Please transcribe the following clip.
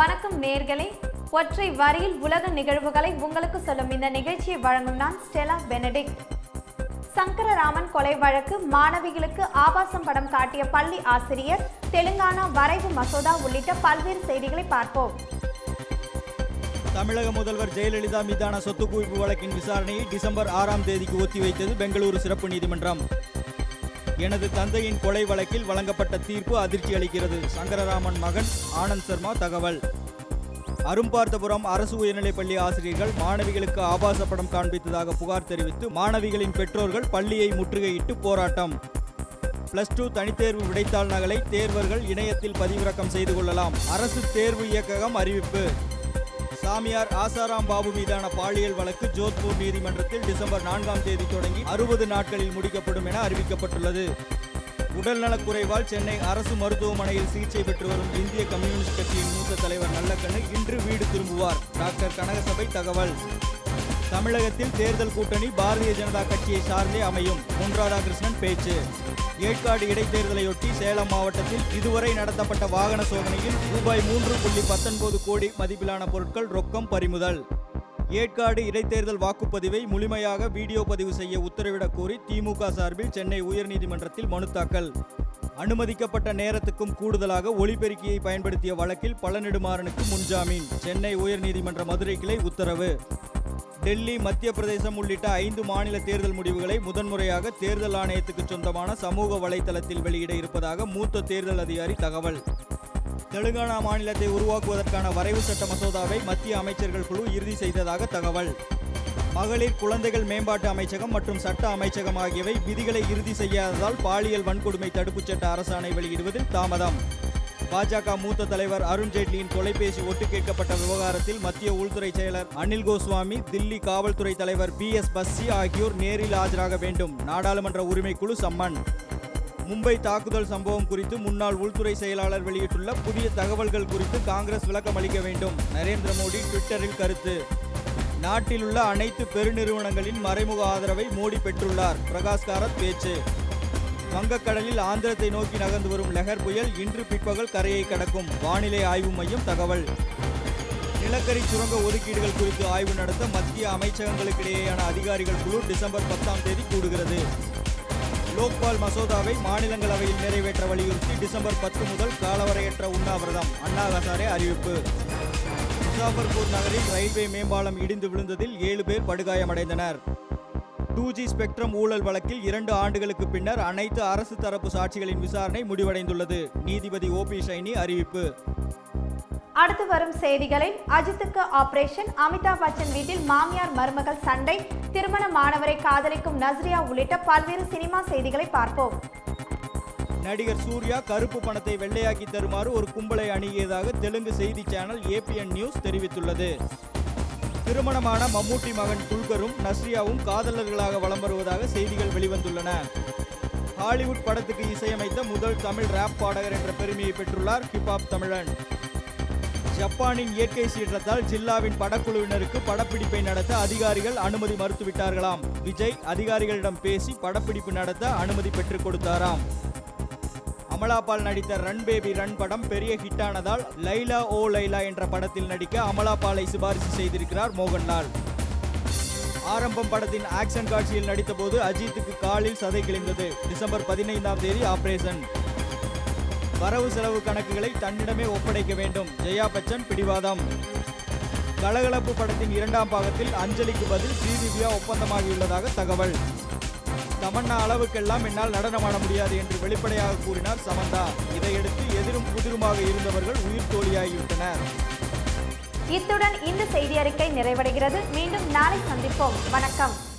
வணக்கம் நேர்களே. ஒற்றை வரியில் உலக நிகழ்வுகளை உங்களுக்கு சொல்லும் இந்த நிகழ்ச்சியை வழங்கும் நான் ஸ்டெலா பெனடிக் சங்கரராமன் கொலை வழக்கு மாணவிகளுக்கு ஆபாசம் படம் காட்டிய பள்ளி ஆசிரியர் தெலுங்கானா வரைவு மசோதா உள்ளிட்ட பல்வேறு செய்திகளை பார்ப்போம். தமிழக முதல்வர் ஜெயலலிதா மீதான சொத்து குவிப்பு வழக்கின் விசாரணையை டிசம்பர் ஆறாம் தேதிக்கு ஒத்திவைத்தது பெங்களூரு சிறப்பு நீதிமன்றம். எனது தந்தையின் கொலை வழக்கில் வழங்கப்பட்ட தீர்ப்பு அதிர்ச்சி அளிக்கிறது. சங்கரராமன் மகன் ஆனந்த் சர்மா தகவல். அரும்பார்த்தபுரம் அரசு உயர்நிலைப்பள்ளி ஆசிரியர்கள் மாணவிகளுக்கு ஆபாச படம் காண்பித்ததாக புகார் தெரிவித்து மாணவிகளின் பெற்றோர்கள் பள்ளியை முற்றுகையிட்டு போராட்டம். பிளஸ் டூ தனித்தேர்வு விடைத்தாள் நகலை தேர்வர்கள் இணையத்தில் பதிவிறக்கம் செய்து கொள்ளலாம். அரசு தேர்வு இயக்ககம் அறிவிப்பு. சாமியார் ஆசாராம் பாபு மீதான பாலியல் வழக்கு ஜோத்பூர் நீதிமன்றத்தில் டிசம்பர் நான்காம் தேதி தொடங்கி அறுபது நாட்களில் முடிக்கப்படும் என அறிவிக்கப்பட்டுள்ளது. உடல்நலக் குறைவால் சென்னை அரசு மருத்துவமனையில் சிகிச்சை பெற்று வரும் இந்திய கம்யூனிஸ்ட் கட்சியின் மூத்த தலைவர் நல்லக்கண்ணு இன்று வீடு திரும்புவார். டாக்டர் கனகசபை தகவல். தமிழகத்தில் தேர்தல் கூட்டணி பாரதிய ஜனதா கட்சியை சார்ந்தே அமையும். பொன் ராதாகிருஷ்ணன் பேச்சு. ஏற்காடு இடைத்தேர்தலையொட்டி சேலம் மாவட்டத்தில் இதுவரை நடத்தப்பட்ட வாகன சோதனையில் ரூபாய் மூன்று புள்ளி பத்தொன்பது கோடி மதிப்பிலான பொருட்கள் ரொக்கம் பறிமுதல். ஏற்காடு இடைத்தேர்தல் வாக்குப்பதிவை முழுமையாக வீடியோ பதிவு செய்ய உத்தரவிடக் கோரி திமுக சார்பில் சென்னை உயர்நீதிமன்றத்தில் மனு தாக்கல். அனுமதிக்கப்பட்ட நேரத்துக்கும் கூடுதலாக ஒளிபெருக்கியை பயன்படுத்திய வழக்கில் பழநெடுமாறனுக்கு முன்ஜாமீன். சென்னை உயர்நீதிமன்ற மதுரை கிளை உத்தரவு. டெல்லி மத்திய பிரதேசம் உள்ளிட்ட ஐந்து மாநில தேர்தல் முடிவுகளை முதன்முறையாக தேர்தல் ஆணையத்துக்கு சொந்தமான சமூக வலைதளத்தில் வெளியிட இருப்பதாக மூத்த தேர்தல் அதிகாரி தகவல். தெலுங்கானா மாநிலத்தை உருவாக்குவதற்கான வரைவு சட்ட மசோதாவை மத்திய அமைச்சர்கள் குழு இறுதி செய்ததாக தகவல். மகளிர் குழந்தைகள் மேம்பாட்டு அமைச்சகம் மற்றும் சட்ட அமைச்சகம் ஆகியவை விதிகளை இறுதி செய்யாததால் பாலியல் வன்கொடுமை தடுப்புச் சட்ட அரசாணை வெளியிடுவதில் தாமதம். பாஜக மூத்த தலைவர் அருண் ஜேட்லியின் தொலைபேசி ஒட்டு கேட்கப்பட்ட விவகாரத்தில் மத்திய உள்துறை செயலர் அனில் கோஸ்வாமி தில்லி காவல்துறை தலைவர் பி எஸ் பஸ்ஸி ஆகியோர் நேரில் ஆஜராக வேண்டும். நாடாளுமன்ற உரிமைக்குழு சம்மன். மும்பை தாக்குதல் சம்பவம் குறித்து முன்னாள் உள்துறை செயலாளர் வெளியிட்டுள்ள புதிய தகவல்கள் குறித்து காங்கிரஸ் விளக்கம் அளிக்க வேண்டும். நரேந்திர மோடி ட்விட்டரில் கருத்து. நாட்டில் உள்ள அனைத்து பெருநிறுவனங்களின் மறைமுக ஆதரவை மோடி பெற்றுள்ளார். பிரகாஷ் காரத் பேச்சு. வங்கக்கடலில் ஆந்திரத்தை நோக்கி நகர்ந்து வரும் லெஹர் புயல் இன்று பிற்பகல் கரையை கடக்கும். வானிலை ஆய்வு மையம் தகவல். நிலக்கரி சுரங்க ஒதுக்கீடுகள் குறித்து ஆய்வு நடத்த மத்திய அமைச்சகங்களுக்கிடையேயான அதிகாரிகள் குழு டிசம்பர் பத்தாம் தேதி கூடுகிறது. லோக்பால் மசோதாவை மாநிலங்களவையில் நிறைவேற்ற வலியுறுத்தி டிசம்பர் பத்து முதல் காலவரையற்ற உண்ணாவிரதம். அண்ணா ஹசாரே அறிவிப்பு. முசாஃபர்பூர் நகரில் ரயில்வே மேம்பாலம் இடிந்து விழுந்ததில் ஏழு பேர் படுகாயமடைந்தனர். டூ ஜி ஸ்பெக்ட்ரம் ஊழல் வழக்கில் இரண்டு ஆண்டுகளுக்கு பின்னர் அனைத்து அரசு தரப்பு சாட்சிகளின் விசாரணை முடிவடைந்துள்ளது. நீதிபதி ஓபி ஷைனி அறிவிப்பு. அடுத்து வரும் செய்திகளில் அஜித்துக்கு ஆபரேஷன் அமிதாப் பச்சன் வீட்டில் மாமியார் மருமகள் சண்டை திருமண மாணவரை காதலிக்கும் நஸ்ரியா உள்ளிட்ட பல்வேறு சினிமா செய்திகளை பார்ப்போம். நடிகர் சூர்யா கருப்பு பணத்தை வெள்ளையாக்கி தருமாறு ஒரு கும்பலை அணுகியதாக தெலுங்கு செய்தி சேனல் ஏபிஎன் நியூஸ் தெரிவித்துள்ளது. திருமணமான மம்மூட்டி மகன் குல்கரும் நஸ்ரியாவும் காதலர்களாக வலம் வருவதாக செய்திகள் வெளிவந்துள்ளன. ஹாலிவுட் படத்துக்கு இசையமைத்த முதல் தமிழ் ராப் பாடகர் என்ற பெருமையை பெற்றுள்ளார் ஹிப்ஹாப் தமிழன். ஜப்பானின் இயற்கை சீற்றத்தால் ஜில்லாவின் படக்குழுவினருக்கு படப்பிடிப்பை நடத்த அதிகாரிகள் அனுமதி மறுத்துவிட்டார்களாம். விஜய் அதிகாரிகளிடம் பேசி படப்பிடிப்பு நடத்த அனுமதி பெற்றுக் கொடுத்தாராம். அமலாபால் நடித்த ரன் பேபி ரன் படம் பெரிய ஹிட்டானதால் லைலா ஓ லைலா என்ற படத்தில் நடிக்க அமலாபாலை சிபாரிசு செய்திருக்கிறார் மோகன்லால். ஆரம்பம் படத்தின் ஆக்ஷன் காட்சியில் நடித்தபோது அஜித்துக்கு காலில் சதை கிழிந்தது. டிசம்பர் பதினைந்தாம் தேதி ஆபரேஷன். வரவு செலவு கணக்குகளை தன்னிடமே ஒப்படைக்க வேண்டும். ஜெயா பச்சன் பிடிவாதம். கலகலப்பு படத்தின் இரண்டாம் பாகத்தில் அஞ்சலிக்கு பதில் ஸ்ரீதிவ்யா ஒப்பந்தமாகியுள்ளதாக தகவல். தமன்னா அளவுக்கெல்லாம் என்னால் நடனமாட முடியாது என்று வெளிப்படையாக கூறினார் சமந்தா. இதையடுத்து எதிரும் புதிருமாக இருந்தவர்கள் உயிர் தோழியாகிவிட்டனர். இத்துடன் இந்த செய்தி அறிக்கை நிறைவடைகிறது. மீண்டும் நாளை சந்திப்போம். வணக்கம்.